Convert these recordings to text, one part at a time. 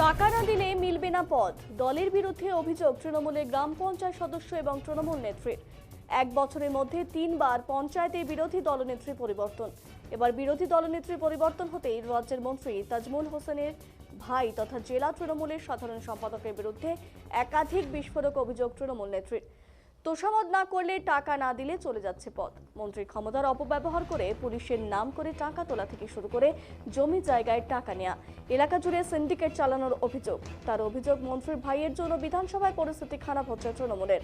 টাকা না দিলে মিলবে না পদ দলের বিরুদ্ধে অভিযোগ তৃণমূলের গ্রাম পঞ্চায়েত সদস্য এবং তৃণমূল নেত্রীর। এক বছরের মধ্যে তিনবার পঞ্চায়েতে বিরোধী দলনেত্রী পরিবর্তন। এবার বিরোধী দলনেত্রী পরিবর্তন হতেই রাজ্যের মন্ত্রী তাজমুল হোসেনের ভাই তথা জেলা তৃণমূলের সাধারণ সম্পাদকের বিরুদ্ধে একাধিক বিস্ফোরক অভিযোগ তৃণমূল নেত্রীর। তোষামত না করলে টাকা না দিলে চলে যাচ্ছে পথ। মন্ত্রীর ক্ষমতার অপব্যবহার করে পুলিশের নাম করে টাকা তোলা থেকে শুরু করে জমি জায়গায় টাকা নেয়া, এলাকা জুড়ে সিন্ডিকেট চালানোর অভিযোগ। তার অভিযোগ মন্ত্রীর ভাইয়ের জন্য বিধানসভায় পরিস্থিতি খারাপ হচ্ছে তৃণমূলের।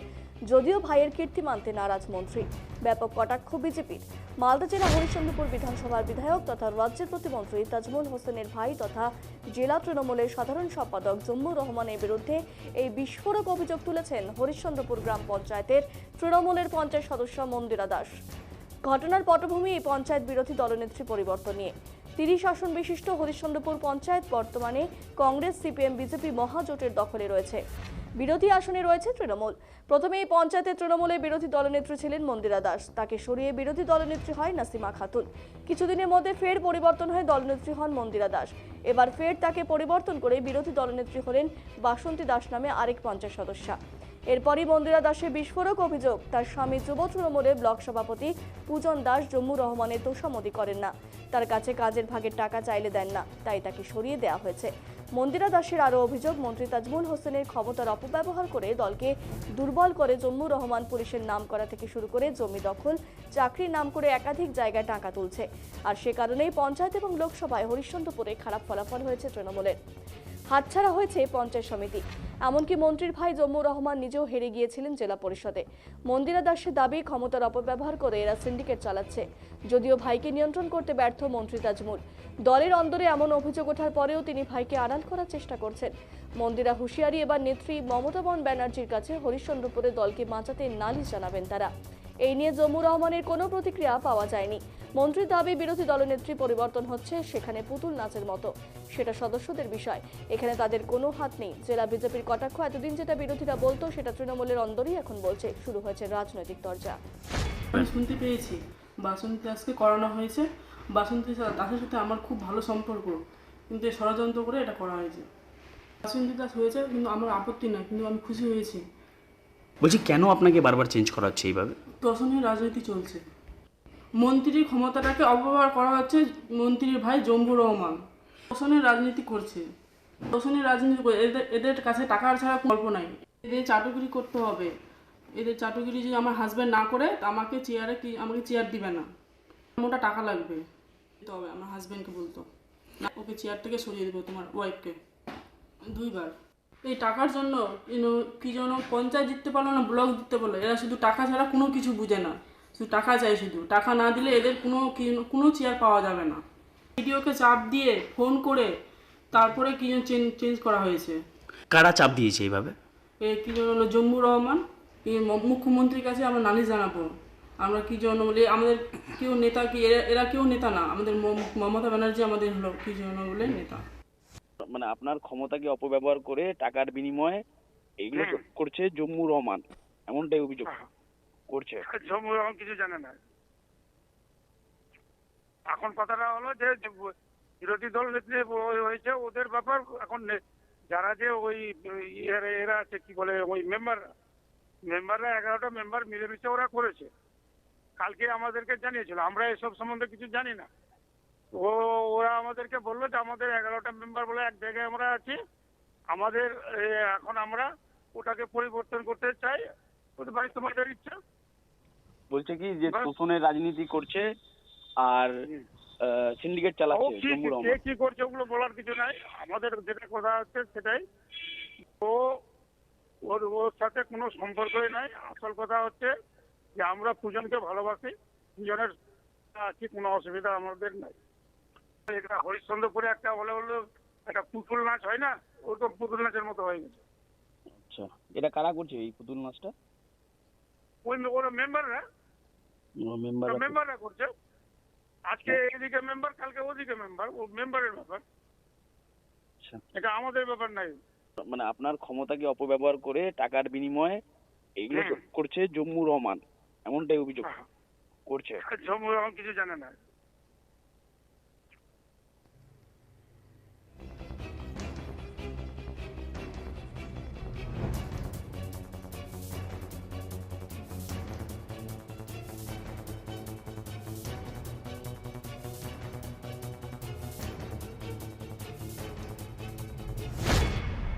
যদিও ভাইয়ের কীর্তি মানতে নারাজ মন্ত্রী। ব্যাপক কটাক্ষ বিজেপির মালদা জেলা হরিশ্চন্দ্রপুর বিধানসভার বিধায়ক তথা রাজ্যের প্রতিমন্ত্রী তাজমুল হোসেনের ভাই তথা জেলা তৃণমূলের সাধারণ সম্পাদক জম্মু রহমানের বিরুদ্ধে এই বিস্ফোরক অভিযোগ তুলেছেন হরিশ্চন্দ্রপুর গ্রাম পঞ্চায়েতের তৃণমূলের পঞ্চায়েত সদস্য মন্দিরা দাস। ঘটনার পটভূমি এই পঞ্চায়েত বিরোধী দলনেত্রী পরিবর্তন নিয়ে। তিরিশ আসন বিশিষ্ট হরিশ্চন্দ্রপুর পঞ্চায়েত বর্তমানে কংগ্রেস, সিপিএম, বিজেপি মহাজোটের দখলে রয়েছে। বিরোধী আসনে রয়েছে তৃণমূল। প্রথমে এই পঞ্চায়েতে তৃণমূলের বিরোধী দলনেত্রী ছিলেন মন্দিরা দাস। তাকে সরিয়ে বিরোধী দলনেত্রী হয় নাসিমা খাতুন। কিছুদিনের মধ্যে ফের পরিবর্তন হয়ে দলনেত্রী হন মন্দিরা দাস। এবার ফের তাকে পরিবর্তন করে বিরোধী দলনেত্রী হলেন বাসন্তী দাস নামে আরেক পঞ্চায়েত সদস্যা। এরপরই মন্দিরা দাসের বিস্ফোরক অভিযোগ। তার স্বামী যুব তৃণমূলের ব্লক সভাপতি পূজন দাস জম্মু রহমানের তোষামতি করেন না। তার কাছে কাজের ভাগের টাকা চাইলে দেন না, তাই তাকে সরিয়ে দেওয়া হয়েছে। মন্দিরা দাসের আরও অভিযোগ, মন্ত্রী তাজমুল হোসেনের ক্ষমতার অপব্যবহার করে দলকে দুর্বল করে জম্মু রহমান পুলিশের নাম করা থেকে শুরু করে জমি দখল, চাকরির নাম করে একাধিক জায়গায় টাকা তুলছে। আর সে কারণেই পঞ্চায়েত এবং লোকসভায় হরিশ্চন্দ্রপুরে খারাপ ফলাফল হয়েছে তৃণমূলের। হাতছাড়া হয়েছে পঞ্চায়েত সমিতি। এমনকি মন্ত্রীর ভাই জম্মু রহমান নিজেও হেরে গিয়েছিলেন জেলা পরিষদে। মন্দিরা দাসের দাবি, ক্ষমতার অপব্যবহার করে এরা সিন্ডিকেট চালাচ্ছে। যদিও ভাইকে নিয়ন্ত্রণ করতে ব্যর্থ মন্ত্রী তাজমুল। দলের অন্দরে এমন অভিযোগ ওঠার পরেও তিনি ভাইকে আড়াল করার চেষ্টা করছেন। মন্দিরা হুঁশিয়ারি এবার নেত্রী মমতা বন ব্যানার্জির কাছে হরিশ্চন্দ্রপুরে দলকে বাঁচাতে নালিশ জানাবেন তারা। এই নিয়ে জম্মু রহমানের কোনো প্রতিক্রিয়া পাওয়া যায়নি। মন্ত্রীর দাবি বিরোধী দলনেত্রী পরিবর্তন হচ্ছে সেখানে পুতুল নাচের মতো। সেটা সদস্যদের বিষয়। এখানে তাদের কোনো হাত নেই। জেলা বিজেপির কটাক্ষ এতদিন যেটা বিরোধীরা বলতো সেটা তৃণমূলের অন্দরই এখন বলছে। শুরু হয়েছে রাজনৈতিক দরজা আমি শুনতে পেয়েছি। বাসন্তী দাসকে করানো হয়েছে। বাসন্তী দাসের সাথে আমার খুব ভালো সম্পর্ক। কিন্তু ষড়যন্ত্র করে এটা করা হয়েছে। বাসন্তী দাস হয়েছে কিন্তু আমার আপত্তি নয় কিন্তু আমি খুশি হয়েছি। বলছি কেন আপনাকে বারবার চেঞ্জ করা হচ্ছে এইভাবে? দর্শনীয় রাজনীতি চলছে। মন্ত্রীর ক্ষমতাটাকে অপব্যবহার করা হচ্ছে মন্ত্রীর ভাই জম্বু রহমান। দর্শনের রাজনীতি করছে। দর্শনের রাজনীতি করে এদের এদের কাছে টাকার ছাড়া গল্প নাই। এদের চাটুগিরি করতে হবে। এদের চাটুগিরি যদি আমার হাজব্যান্ড না করে আমাকে চেয়ারে কি আমাকে চেয়ার দিবে না। মোটা টাকা লাগবে। দিতে হবে, আমার হাজব্যান্ডকে বলতো। না, ওকে চেয়ার থেকে সরিয়ে দেবো তোমার ওয়াইফকে দুইবার। এই টাকার জন্য কি যেন পঞ্চায়েত জিততে পারল না ব্লক জিততে পারল। এরা শুধু টাকা ছাড়া কোনো কিছু বুঝে না। শুধু টাকা চাই শুধু। টাকা না দিলে এদের কোনো কোনো চেয়ার পাওয়া যাবে না। ভিডিওকে চাপ দিয়ে ফোন করে তারপরে কি চেঞ্জ চেঞ্জ করা হয়েছে। কারা চাপ দিয়েছে এইভাবে? এ কি হলো জম্মু রহমান। মুখ্যমন্ত্রীর কাছে আমরা নালিশ জানাব। আমরা কি জন্য বলে আমাদের কেউ নেতা কি এরা এরা কেউ নেতা না। আমাদের মমতা ব্যানার্জি আমাদের হলো কি জন্য বলে নেতা। মানে আপনার ক্ষমতাকে অপব্যবহার করে টাকার বিনিময়ে এইগুলো করছে জম্মু রহমান। এমনটাই অভিযোগ। করছে। রহমান কিছু জানে না। এখন কথাটা হলো যে, বিরোধী দল হয়েছে, ওদের ব্যাপার এখন যারা যে ওই এরা আছে, কি বলে, ওই মেম্বার মেম্বাররা এগারোটা মেম্বার মিলেমিশে ওরা করেছে। কালকে আমাদেরকে জানিয়েছিল, আমরা এসব সম্বন্ধে কিছু জানি না। ও, ওরা আমাদেরকে বলল যে, আমাদের এগারোটা মেম্বার বলে এক জায়গায় আমরা আছি। আমাদের এখন আমরা ওটাকে পরিবর্তন করতে চাই। ওদের ভাই তোমাদের ইচ্ছা? বলছে কি যে। শোষণের রাজনীতি করছে আর সিন্ডিকেট চালাচ্ছে কি কে কি করছে ওগুলো বলার কিছু নাই। আমাদের যেটা কথা হচ্ছে সেটাই। ও ওর ওর সাথে কোনো সম্পর্কই নাই। আসল কথা হচ্ছে যে আমরা পূজনকে ভালোবাসি। পূজনের আছি কোনো অসুবিধা আমাদের নাই। এটা হরিশ্চন্দ্রপুরে একটা বলে হলো একটা পুতুল নাচ হয় না? ও তো পুতুল নাচের মতো হয়ে গেছে। আচ্ছা। এটা কারা করছে এই পুতুল নাচটা? ওই ওরা মেম্বাররা মেম্বার মেম্বাররা করছে আজকে এদিকে মেম্বার কালকে ওদিকে মেম্বার ও মেম্বারের ব্যাপার। আচ্ছা। এটা আমাদের ব্যাপার নাই। মানে আপনার ক্ষমতাকে অপব্যবহার করে টাকার বিনিময়ে এইগুলো করছে জম্মু রহমান এমনটাই অভিযোগ করছে। জম্মু রহমান কিছু জানে না।